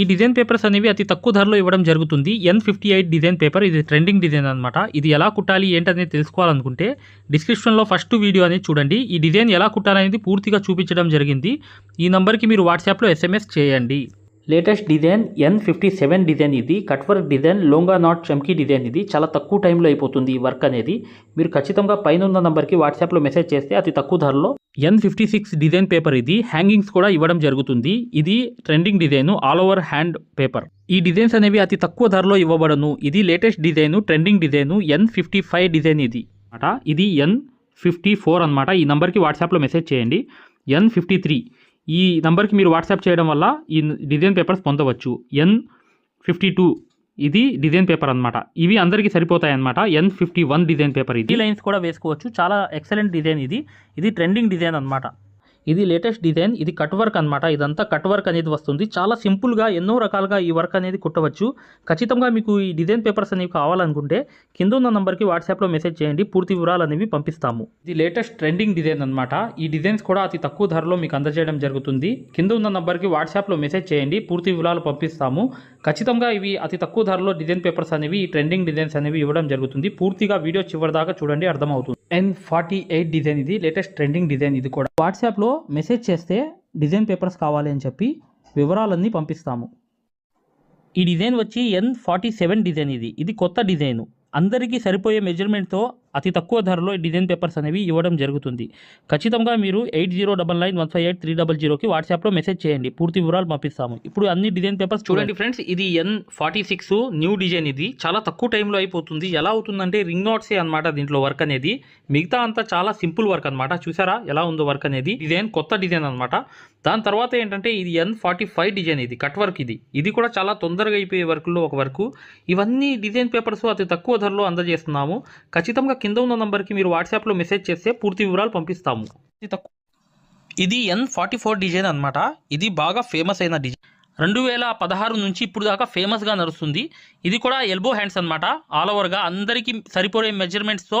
ఈ design papers అనేవి అతి తక్కువ ధరలో ఇవ్వడం జరుగుతుంది. N fifty eight design paper ఇది ట్రెండింగ్ డిజైన్ అనమాట ఇది ఎలా కుట్టాలి ఏంటనేది తెలుసుకోవాలనుకుంటే డిస్క్రిప్షన్లో ఫస్ట్ వీడియో అనేది చూడండి. ఈ డిజైన్ ఎలా కుట్టాలనేది పూర్తిగా చూపించడం జరిగింది. ఈ నంబర్కి మీరు వాట్సాప్లో ఎస్ఎంఎస్ చేయండి. Latest design N fifty seven design ఇది కట్ వర్క్ డిజైన్ లోంగా నాట్ చమ్కీ డిజైన్ ఇది. చాలా తక్కువ టైంలో అయిపోతుంది ఈ వర్క్ అనేది. మీరు ఖచ్చితంగా పైన ఉన్న నంబర్కి వాట్సాప్లో మెసేజ్ చేస్తే అతి తక్కువ ధరలో N fifty six design paper ఇది. హ్యాంగింగ్స్ కూడా ఇవ్వడం జరుగుతుంది. ఇది trending design all over hand paper ఈ డిజైన్స్ అనేవి అతి తక్కువ ధరలో ఇవ్వబడను. ఇది latest design trending design N fifty five design ఇది. అనమాట ఇది ఎన్ ఫిఫ్టీ ఫోర్ అనమాట ఈ నెంబర్కి వాట్సాప్లో మెసేజ్ చేయండి. ఎన్ ఫిఫ్టీ త్రీ ఈ నంబర్కి మీరు వాట్సాప్ చేయడం వల్ల ఈ డిజైన్ పేపర్స్ పొందవచ్చు. ఎన్ ఫిఫ్టీ టూ ఇది డిజైన్ పేపర్ అనమాట ఇవి అందరికీ సరిపోతాయి అనమాట N fifty one design paper ఇది. లైన్స్ కూడా వేసుకోవచ్చు. చాలా ఎక్సలెంట్ డిజైన్ ఇది. ఇది ట్రెండింగ్ డిజైన్ అనమాట ఇది లేటెస్ట్ డిజైన్ ఇది కట్ వర్క్ అనమాట ఇదంతా కట్ వర్క్ అనేది వస్తుంది. చాలా సింపుల్గా ఎన్నో రకాలుగా ఈ వర్క్ అనేది కుట్టవచ్చు. ఖచ్చితంగా మీకు ఈ డిజైన్ పేపర్స్ అనేవి కావాలనుకుంటే కింద ఉన్న నంబర్కి వాట్సాప్లో మెసేజ్ చేయండి. పూర్తి వివరాలు అనేవి పంపిస్తాము. ఇది లేటెస్ట్ ట్రెండింగ్ డిజైన్ అనమాట ఈ డిజైన్స్ కూడా అతి తక్కువ ధరలో మీకు అందజేయడం జరుగుతుంది. కింద ఉన్న నంబర్కి వాట్సాప్లో మెసేజ్ చేయండి. పూర్తి వివరాలు పంపిస్తాము. ఖచ్చితంగా ఇవి అతి తక్కువ ధరలో డిజైన్ పేపర్స్ అనేవి ఈ ట్రెండింగ్ డిజైన్స్ అనేవి ఇవ్వడం జరుగుతుంది. పూర్తిగా వీడియో చివరి దాకా చూడండి అర్థమవుతుంది. ఎన్ ఫార్టీ ఎయిట్ డిజైన్ ఇది లేటెస్ట్ ట్రెండింగ్ డిజైన్ ఇది కూడా. వాట్సాప్లో మెసేజ్ చేస్తే డిజైన్ పేపర్స్ కావాలి అని చెప్పి వివరాలన్నీ పంపిస్తాము. ఈ డిజైన్ వచ్చి ఎన్ ఫార్టీ సెవెన్ డిజైన్ ఇది. ఇది కొత్త డిజైన్ అందరికీ సరిపోయే మెజర్మెంట్తో అతి తక్కువ ధరలో ఈ డిజైన్ పేపర్స్ అనేవి ఇవ్వడం జరుగుతుంది. ఖచ్చితంగా మీరు eight zero double nine one five eight three double జీరోకి వాట్సాప్లో మెసేజ్ చేయండి. పూర్తి వివరాలు పంపిస్తాము. ఇప్పుడు అన్ని డిజైన్ పేపర్స్ చూడండి ఫ్రెండ్స్ ఇది N forty six new design ఇది. చాలా తక్కువ టైంలో అయిపోతుంది. ఎలా అవుతుందంటే రింగ్ నాట్సే అనమాట దీంట్లో వర్క్ అనేది. మిగతా అంతా చాలా సింపుల్ వర్క్ అనమాట చూసారా ఎలా ఉందో వర్క్ అనేది. డిజైన్ కొత్త డిజైన్ అనమాట దాని తర్వాత ఏంటంటే ఇది ఎన్ ఫార్టీ ఫైవ్ డిజైన్ ఇది కట్ వర్క్ ఇది. ఇది కూడా చాలా తొందరగా అయిపోయే వర్క్లో ఒక వర్క్. ఇవన్నీ డిజైన్ పేపర్స్ అతి తక్కువ ధరలో అందజేస్తున్నాము. ఖచ్చితంగా కింద ఉన్న నంబర్కి మీరు వాట్సాప్లో మెసేజ్ చేస్తే పూర్తి వివరాలు పంపిస్తాము. తక్కువ. ఇది ఎన్ ఫార్టీ ఫోర్ డిజైన్ అనమాట ఇది బాగా ఫేమస్ అయిన డిజైన్ రెండు వేల పదహారు నుంచి ఇప్పుడు దాకా ఫేమస్గా నడుస్తుంది. ఇది కూడా ఎల్బో హ్యాండ్స్ అనమాట ఆల్ ఓవర్గా అందరికీ సరిపోయే మెజర్మెంట్స్తో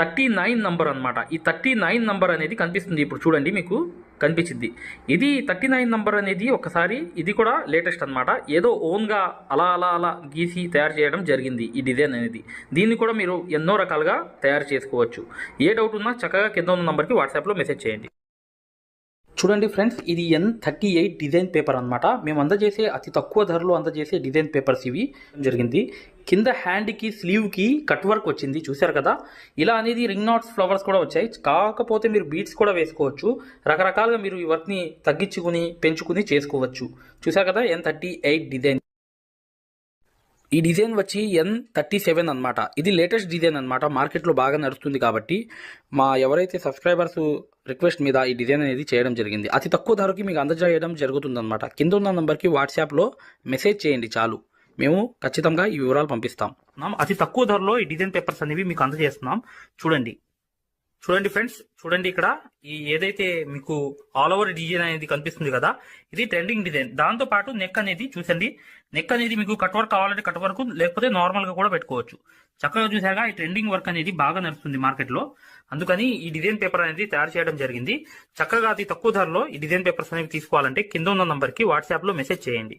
థర్టీ నైన్ నంబర్ అనమాట ఈ థర్టీ నైన్ నంబర్ అనేది కనిపిస్తుంది ఇప్పుడు చూడండి మీకు కనిపించింది. ఇది థర్టీ నైన్ నంబర్ అనేది ఒకసారి ఇది కూడా లేటెస్ట్ అనమాట ఏదో ఓన్గా అలా అలా అలా గీసి తయారు చేయడం జరిగింది ఈ డిజైన్ అనేది. దీన్ని కూడా మీరు ఎన్నో రకాలుగా తయారు చేసుకోవచ్చు. ఏ డౌట్ ఉన్నా చక్కగా కింద ఉన్న నంబర్కి వాట్సాప్లో మెసేజ్ చేయండి. చూడండి ఫ్రెండ్స్ ఇది N thirty eight design paper అనమాట మేము అందజేసే అతి తక్కువ ధరలో అందజేసే డిజైన్ పేపర్స్ ఇవి. జరిగింది. కింద హ్యాండ్కి స్లీవ్కి కట్ వర్క్ వచ్చింది. చూశారు కదా? ఇలా అనేది రింగ్ నాట్స్ ఫ్లవర్స్ కూడా వచ్చాయి. కాకపోతే మీరు బీట్స్ కూడా వేసుకోవచ్చు. రకరకాలుగా మీరు ఈ వర్క్ని తగ్గించుకుని పెంచుకుని చేసుకోవచ్చు. చూశారు కదా? N thirty eight design. ఈ డిజైన్ వచ్చి ఎన్ థర్టీ సెవెన్ అనమాట ఇది లేటెస్ట్ డిజైన్ అనమాట మార్కెట్లో బాగా నడుస్తుంది కాబట్టి మా ఎవరైతే సబ్స్క్రైబర్స్ రిక్వెస్ట్ మీద ఈ డిజైన్ అనేది చేయడం జరిగింది. అతి తక్కువ ధరకి మీకు అందజేయడం జరుగుతుందన్నమాట. కింద ఉన్న నెంబర్కి వాట్సాప్లో మెసేజ్ చేయండి చాలు. మేము ఖచ్చితంగా ఈ వివరాలు పంపిస్తాం. అతి తక్కువ ధరలో ఈ డిజైన్ పేపర్స్ అనేవి మీకు అందజేస్తున్నాం. చూడండి. చూడండి ఫ్రెండ్స్ చూడండి ఇక్కడ ఈ ఏదైతే మీకు ఆల్ ఓవర్ డిజైన్ అనేది కనిపిస్తుంది కదా ఇది ట్రెండింగ్ డిజైన్. దాంతో పాటు నెక్ అనేది చూసండి. నెక్ అనేది మీకు కట్ వర్క్ కావాలంటే కట్ వర్క్ లేకపోతే నార్మల్గా కూడా పెట్టుకోవచ్చు. చక్కగా చూసాగా ఈ ట్రెండింగ్ వర్క్ అనేది బాగా నడుస్తుంది మార్కెట్లో. అందుకని ఈ డిజైన్ పేపర్ అనేది తయారు చేయడం జరిగింది. చక్కగా అతి తక్కువ ధరలో ఈ డిజైన్ పేపర్స్ అనేవి తీసుకోవాలంటే కింద ఉన్న నంబర్కి వాట్సాప్లో మెసేజ్ చేయండి.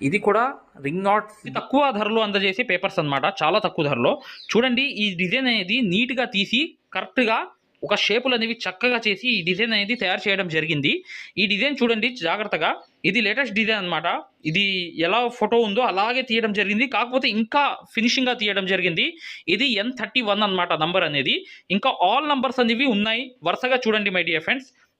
ఇది కూడా రింగ్ నాట్ తక్కువ ధరలో అందజేసే పేపర్స్ అన్నమాట. చాలా తక్కువ ధరలో. చూడండి ఈ డిజైన్ అనేది నీట్గా తీసి కరెక్ట్గా ఒక షేపులు అనేవి చక్కగా చేసి ఈ డిజైన్ అనేది తయారు చేయడం జరిగింది. ఈ డిజైన్ చూడండి జాగ్రత్తగా. ఇది లేటెస్ట్ డిజైన్ అనమాట ఇది ఎలా ఫోటో ఉందో అలాగే తీయడం జరిగింది. కాకపోతే ఇంకా ఫినిషింగ్గా తీయడం జరిగింది. ఇది ఎన్ థర్టీ వన్ అనమాట నంబర్ అనేది. ఇంకా ఆల్ నంబర్స్ అనేవి ఉన్నాయి. వరుసగా చూడండి మై డియర్ ఫ్రెండ్స్.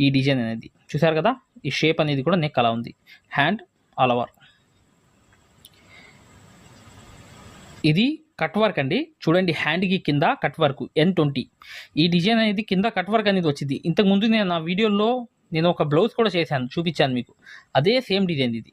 ఈ డిజైన్ అనేది. చూసారు కదా? ఈ షేప్ అనేది కూడా నెక్ అలా ఉంది. హ్యాండ్ ఆల్ ఓవర్ ఇది కట్ వర్క్ అండి. చూడండి హ్యాండ్కి కింద కట్ వర్క్ ఎన్ ట్వంటీ ఈ డిజైన్ అనేది కింద కట్ వర్క్ అనేది వచ్చింది. ఇంతకుముందు నేను నా వీడియోలో నేను ఒక బ్లౌజ్ కూడా చేశాను చూపించాను మీకు. అదే సేమ్ డిజైన్ ఇది.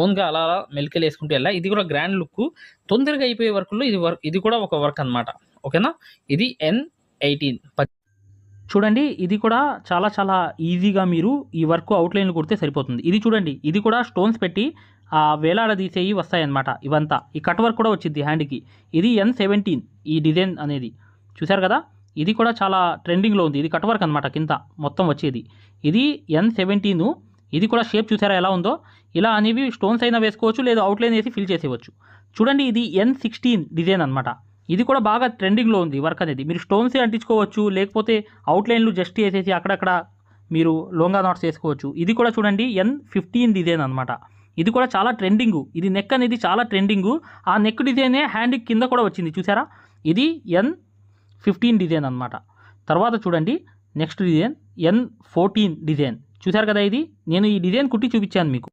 ఓన్గా అలా అలా మెలికలు వేసుకుంటూ వెళ్ళా. ఇది కూడా గ్రాండ్ లుక్ తొందరగా అయిపోయే వర్క్లో ఇది వర్క్ ఇది కూడా ఒక వర్క్ అన్నమాట. ఓకేనా? ఇది ఎన్ ఎయిటీన్ చూడండి ఇది కూడా చాలా చాలా ఈజీగా మీరు ఈ వర్క్ అవుట్లైన్లు కుడితే సరిపోతుంది. ఇది చూడండి ఇది కూడా స్టోన్స్ పెట్టి ఆ వేలాడదీసేవి వస్తాయన్నమాట ఇవంతా. ఈ కట్ వర్క్ కూడా వచ్చింది హ్యాండ్కి ఇది ఎన్ సెవెంటీన్ ఈ డిజైన్ అనేది. చూశారు కదా? ఇది కూడా చాలా ట్రెండింగ్లో ఉంది. ఇది కట్ వర్క్ అనమాట కింద మొత్తం వచ్చేది. ఇది ఎన్ సెవెంటీను ఇది కూడా షేప్ చూసారా ఎలా ఉందో? ఇలా అనేవి స్టోన్స్ అయినా వేసుకోవచ్చు లేదా అవుట్లైన్ వేసి ఫిల్ చేసేవచ్చు చూడండి ఇది ఎన్ సిక్స్టీన్ డిజైన్ అనమాట ఇది కూడా బాగా ట్రెండింగ్లో ఉంది వర్క్ అనేది. మీరు స్టోన్సే అంటించుకోవచ్చు లేకపోతే అవుట్లైన్లు జస్ట్ వేసేసి అక్కడక్కడ మీరు లోంగా నాట్స్ వేసుకోవచ్చు. ఇది కూడా చూడండి ఎన్ ఫిఫ్టీన్ డిజైన్ అనమాట ఇది కూడా చాలా ట్రెండింగ్ ఇది నెక్ అనేది చాలా ట్రెండింగ్ ఆ నెక్ డిజైనే హ్యాండ్ కింద కూడా వచ్చింది. చూసారా? ఇది ఎన్ ఫిఫ్టీన్ డిజైన్ అనమాట తర్వాత చూడండి next design N fourteen design చూశారు కదా ఇది? నేను ఈ డిజైన్ కుట్టి చూపించాను మీకు.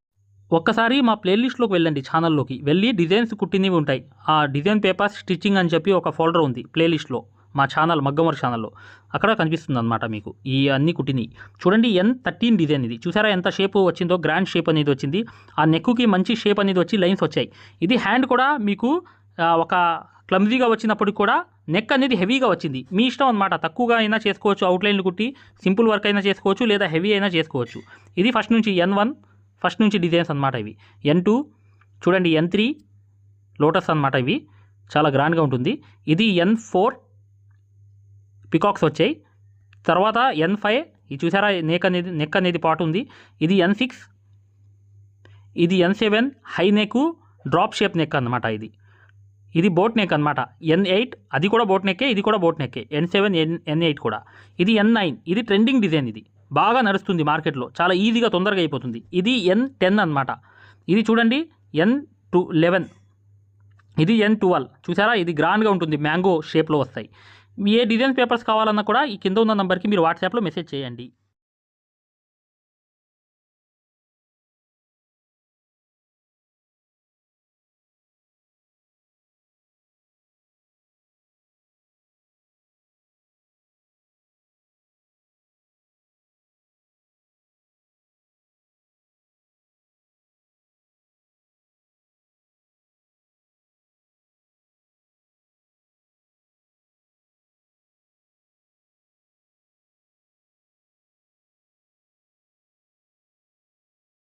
ఒక్కసారి మా ప్లేలిస్ట్లోకి వెళ్ళండి ఛానల్లోకి. వెళ్ళి డిజైన్స్ కుట్టినవి ఉంటాయి. ఆ డిజైన్ పేపర్స్ స్టిచ్చింగ్ అని చెప్పి ఒక ఫోల్డర్ ఉంది ప్లేలిస్ట్లో. మా ఛానల్ మగ్గమర్ ఛానల్లో. అక్కడ కనిపిస్తుంది అనమాట మీకు. ఈ అన్ని కుట్టినవి. చూడండి ఎన్ థర్టీన్ డిజైన్ ఇది. చూసారా ఎంత షేప్ వచ్చిందో? గ్రాండ్ షేప్ అనేది వచ్చింది. ఆ నెక్కుకి మంచి షేప్ అనేది వచ్చి లైన్స్ వచ్చాయి. ఇది హ్యాండ్ కూడా మీకు ఒక క్లమ్జీగా వచ్చినప్పుడు కూడా నెక్ అనేది హెవీగా వచ్చింది. మీ ఇష్టం అనమాట తక్కువగా అయినా చేసుకోవచ్చు. అవుట్లైన్లు కుట్టి సింపుల్ వర్క్ అయినా చేసుకోవచ్చు లేదా హెవీ అయినా చేసుకోవచ్చు. ఇది ఫస్ట్ నుంచి ఎన్ వన్ ఫస్ట్ నుంచి డిజైన్స్ అనమాట ఇవి. ఎన్ టూ చూడండి ఎన్ త్రీ లోటస్ అనమాట ఇవి. చాలా గ్రాండ్గా ఉంటుంది. ఇది ఎన్ ఫోర్ పికాక్స్ వచ్చాయి. తర్వాత ఎన్ ఫైవ్ ఇది చూసారా నెక్ అనేది నెక్ అనేది పాటు ఉంది. ఇది ఎన్ సిక్స్ ఇది N seven high neck drop shape neck అనమాట ఇది. ఇది బోట్ నెక్ అనమాట ఎన్ ఎయిట్ అది కూడా బోట్ నెక్కే ఇది కూడా boat నెక్కే. N seven N N eight కూడా. ఇది ఎన్ నైన్ ఇది ట్రెండింగ్ డిజైన్ ఇది. బాగా నడుస్తుంది మార్కెట్లో. చాలా ఈజీగా తొందరగా అయిపోతుంది. ఇది ఎన్ టెన్ అనమాట ఇది చూడండి ఎన్ టూ లెవెన్ ఇది ఎన్ ట్వెల్వ్ చూసారా? ఇది గ్రాండ్గా ఉంటుంది. మ్యాంగో షేప్లో వస్తాయి. ఏ డిజైన్ పేపర్స్ కావాలన్నా కూడా ఈ కింద ఉన్న నెంబర్కి మీరు వాట్సాప్లో మెసేజ్ చేయండి.